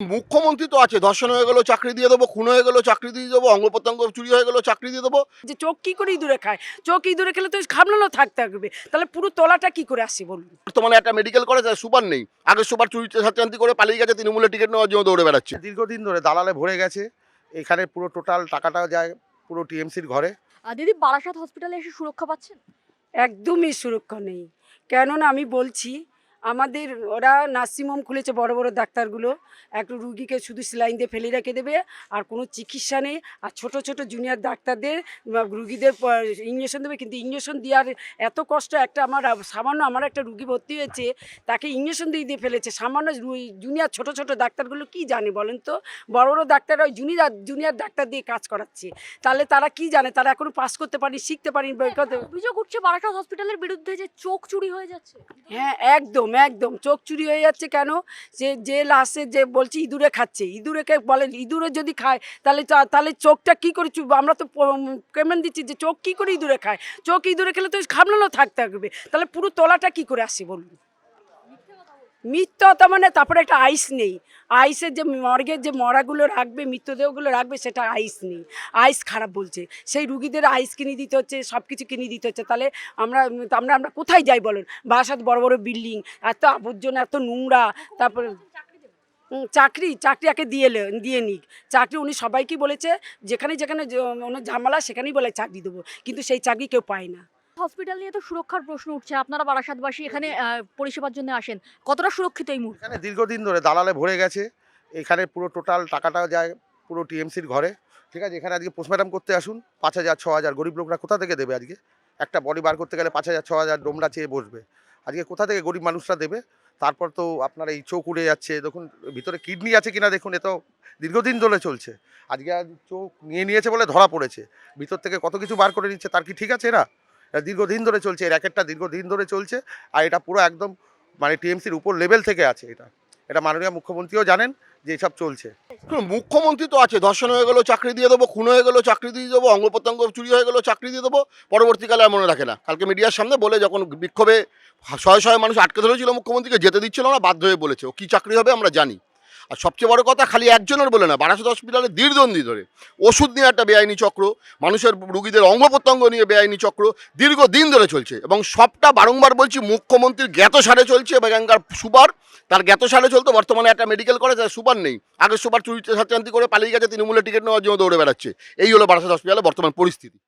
মুখ্যমন্ত্রী তো আছে ধর্ষণ হয়ে গেলো চাকরি দিয়ে দেবো খুন হয়ে গেলো চাকরি দিয়ে দেবো অঙ্গ প্রত্যঙ্গ চুরি হয়ে গেলো চাকরি দিয়ে দেবো। যে চোখ কি করে ইঁদুরে খায়? চোখ ইঁদুরে খেলে তো খামলানো থাকতে হবে তাহলে পুরো তলাটা কি করে আসি বলুন? বর্তমানে একটা মেডিকেল কলেজ সুপার নেই। আগে সুপার চুরি ছাত্রান্তি করে পালিয়ে গেছে তৃণমূলের টিকিট নেওয়ার জন্য দৌড়ে বেড়াচ্ছে। দীর্ঘদিন ধরে দালালে ভরে গেছে এখানে পুরো টোটাল টাকাটা যায় পুরো টিএমসির ঘরে। আহ, দিদি বারাসাত হসপিটালে এসে সুরক্ষা পাচ্ছেন? একদমই সুরক্ষা নেই। কেননা আমি বলছি আমাদের ওরা নার্সিংহোম খুলেছে বড় বড় ডাক্তারগুলো। একটা রুগীকে শুধু সেলাইন দিয়ে ফেলে রেখে দেবে আর কোনো চিকিৎসা নেই। আর ছোট ছোট জুনিয়র ডাক্তারদের রুগীদের ইঞ্জেকশন দেবে কিন্তু ইঞ্জেকশন দেওয়ার এত কষ্ট একটা আমার সামান্য আমার একটা রুগী ভর্তি হয়েছে তাকে ইঞ্জেকশন দিয়ে দিয়ে ফেলেছে। সামান্য জুনিয়র ছোট ছোট ডাক্তারগুলো কি জানে বলেন তো? বড় বড় ডাক্তাররা ওই জুনিয়র জুনিয়র ডাক্তার দিয়ে কাজ করাচ্ছে। তাহলে তারা কি জানে? তারা এখনও পাস করতে পারেনি শিখতে পারেনি অভিযোগ উঠছে বারাসাত হসপিটালের বিরুদ্ধে যে চোখ চুরি হয়ে যাচ্ছে। হ্যাঁ একদম। একদম চোখ চুরি হয়ে যাচ্ছে কেন? যে যে লাশে যে বলছি ইঁদুরে খাচ্ছে। ইঁদুরেকে বলেন ইঁদুরে যদি খায়, তাহলে তাহলে চোখটা কি করে আমরা তো পেমেন্ট দিচ্ছি যে চোখ কি করে ইঁদুরে খায়? চোখ ইঁদুরে খেলে তো খামলানো থাকতে হবে তাহলে পুরো তোলাটা কি করে আসি বলুন? মৃত্যতা মানে তারপরে একটা আইস নেই। আইসের যে মর্গের যে মরাগুলো রাখবে, মৃতদেহগুলো রাখবে, সেটা আইস নেই। আইস খারাপ বলছে। সেই রুগীদের আইস কিনে দিতে হচ্ছে সব কিছু কিনে দিতে হচ্ছে। তাহলে আমরা আমরা আমরা কোথায় যাই বলুন? বাসাত বড় বড় বিল্ডিং এত আবর্জনা, এত নোংরা, তারপরে চাকরি চাকরি একে দিয়ে দিয়ে নিক। চাকরি উনি সবাইকেই বলেছে, যেখানে যেখানে ওনার ঝামেলা সেখানেই বলে চাকরি দেবো। কিন্তু সেই চাকরি কেউ পায় না। হসপিটাল নিয়ে তো সুরক্ষার প্রশ্ন উঠছে। আপনারা বারাসাতবাসী এখানে পরিষেবার জন্য আসেন। কতটা সুরক্ষিত এই মুহূর্তে? এখানে দীর্ঘদিন ধরে দালালে ভরে গেছে। এখানে পুরো টোটাল টাকাটা যায় পুরো টিএমসির ঘরে। ঠিক আছে এখানে আজকে পোস্টমার্টাম করতে আসুন। পাঁচ হাজার ছ হাজার গরিব লোকরা কোথা থেকে দেবে আজকে? একটা বডি বার করতে গেলে পাঁচ হাজার ছ হাজার ডোমরা চেয়ে বসবে। আজকে কোথা থেকে গরিব মানুষরা দেবে? তারপর তো আপনার এই চোখ উড়ে যাচ্ছে। দেখুন ভিতরে কিডনি আছে কিনা দেখুন এ তো দীর্ঘদিন ধরে চলছে। আজকে আজ চোখ নিয়ে নিয়েছে বলে ধরা পড়েছে। ভিতর থেকে কত কিছু বার করে নিচ্ছে তার কি ঠিক আছে এরা দীর্ঘদিন ধরে চলছে, এই র্যাকেটটা দীর্ঘদিন ধরে চলছে, আর এটা পুরো একদম মানে টিএমসির উপর লেভেল থেকে আছে এটা। এটা মাননীয় মুখ্যমন্ত্রীও জানেন যে এসব চলছে। মুখ্যমন্ত্রী তো আছে, ধর্ষণ হয়ে গেলো, চাকরি দিয়ে দেবো, খুন হয়ে গেলো, চাকরি দিয়ে দেবো, অঙ্গ প্রত্যঙ্গ চুরি হয়ে গেলো, চাকরি দিয়ে দেবো, পরবর্তীকালে আর মনে রাখে না। কালকে মিডিয়ার সামনে বলে যখন বিক্ষোভে শয়ে শয়ে মানুষ আটকে ধরেছিল মুখ্যমন্ত্রীকে, যেতে দিচ্ছিল না, বাধ্য হয়ে বলেছে। ও কী চাকরি হবে আমরা জানি। আর সবচেয়ে বড় কথা, খালি একজনের বলে না, বারাসাত হসপিটালে দীর্ঘদিন ধরে। ওষুধ নিয়ে একটা বেআইনি চক্র, মানুষের রুগীদের অঙ্গ প্রত্যঙ্গ নিয়ে বেআইনি চক্র, দীর্ঘদিন ধরে চলছে এবং সবটা বারংবার বলছি, মুখ্যমন্ত্রীর জ্ঞাত সারে চলছে এখানকার সুপার, তার জ্ঞাত সারে চলতো, বর্তমানে একটা মেডিকেল কলেজ আছে সুপার নেই। আগে সুপার চুরি ছাত্রান্তি করে পালিয়ে গেছে, তৃণমূলের টিকিট নেওয়ার জন্য দৌড়ে বেড়াচ্ছে। এই হলো বারাসাত হসপিটালের বর্তমান পরিস্থিতি।